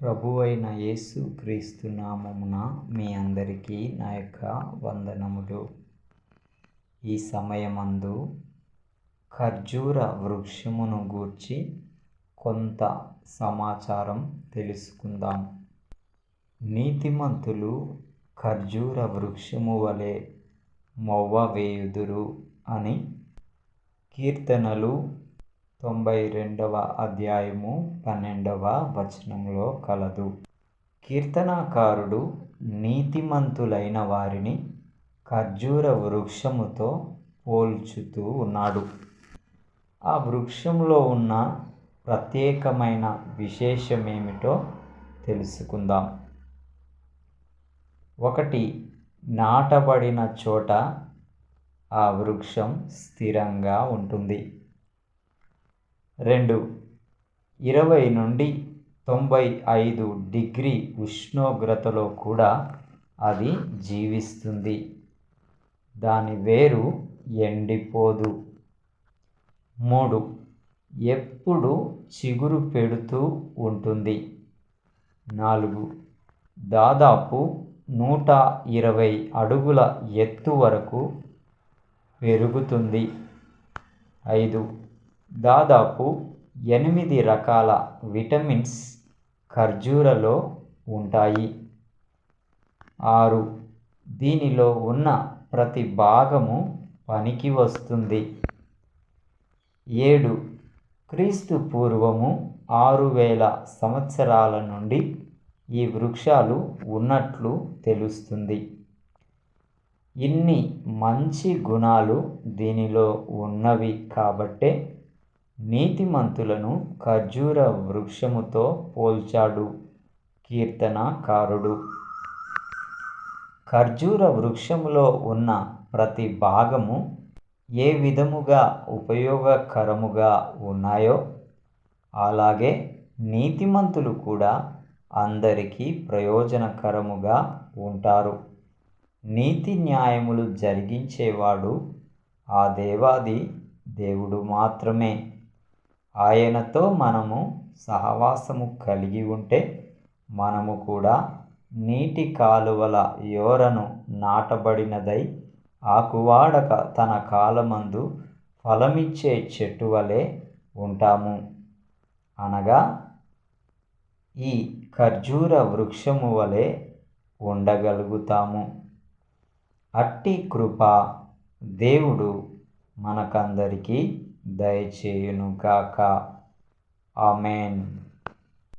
ప్రభు అయిన యేసు క్రీస్తు నామమున మీ అందరికీ నా యొక్క వందనములు. ఈ సమయమందు ఖర్జూర వృక్షమును గూర్చి కొంత సమాచారం తెలుసుకుందాం. నీతిమంతులు ఖర్జూర వృక్షము వలె మొవ్వ వేయుదురు అని కీర్తనలు తొంభై రెండవ అధ్యాయము పన్నెండవ వచనంలో కలదు. కీర్తనాకారుడు నీతిమంతులైన వారిని ఖర్జూర వృక్షముతో పోల్చుతూ ఉన్నాడు. ఆ వృక్షంలో ఉన్న ప్రత్యేకమైన విశేషమేమిటో తెలుసుకుందాం. ఒకటి నాటబడిన చోట ఆ వృక్షం స్థిరంగా ఉంటుంది. రెండు. ఇరవై నుండి తొంభై ఐదు డిగ్రీ ఉష్ణోగ్రతలో కూడా అది జీవిస్తుంది. దాని వేరు ఎండిపోదు. మూడు. ఎప్పుడు చిగురు పెడుతూ ఉంటుంది? నాలుగు. దాదాపు నూట ఇరవై అడుగుల ఎత్తు వరకు పెరుగుతుంది. ఐదు. దాదాపు ఎనిమిది రకాల విటమిన్స్ ఖర్జూరలో ఉంటాయి. ఆరు. దీనిలో ఉన్న ప్రతి భాగము పనికి వస్తుంది. ఏడు. క్రీస్తు పూర్వము ఆరు వేల సంవత్సరాల నుండి ఈ వృక్షాలు ఉన్నట్లు తెలుస్తుంది. ఇన్ని మంచి గుణాలు దీనిలో ఉన్నవి కాబట్టే నీతిమంతులను ఖర్జూర వృక్షముతో పోల్చాడు. కీర్తనకారుడు. ఖర్జూర వృక్షములో ఉన్న ప్రతి భాగము ఏ విధముగా ఉపయోగకరముగా ఉన్నాయో అలాగే నీతిమంతులు కూడా అందరికీ ప్రయోజనకరముగా ఉంటారు. నీతి న్యాయములు జరిగించేవాడు ఆ దేవాది దేవుడు మాత్రమే. ఆయనతో మనము సహవాసము కలిగి ఉంటే మనము కూడా నీటి కాలువల యోరను నాటబడినదై ఆకువాడక తన కాలమందు ఫలమిచ్చే చెట్టు వలె ఉంటాము. అనగా ఈ ఖర్జూర వృక్షము వలె ఉండగలుగుతాము. అట్టి కృప దేవుడు మనకందరికీ దయచేయునుగాక. ఆమెన్.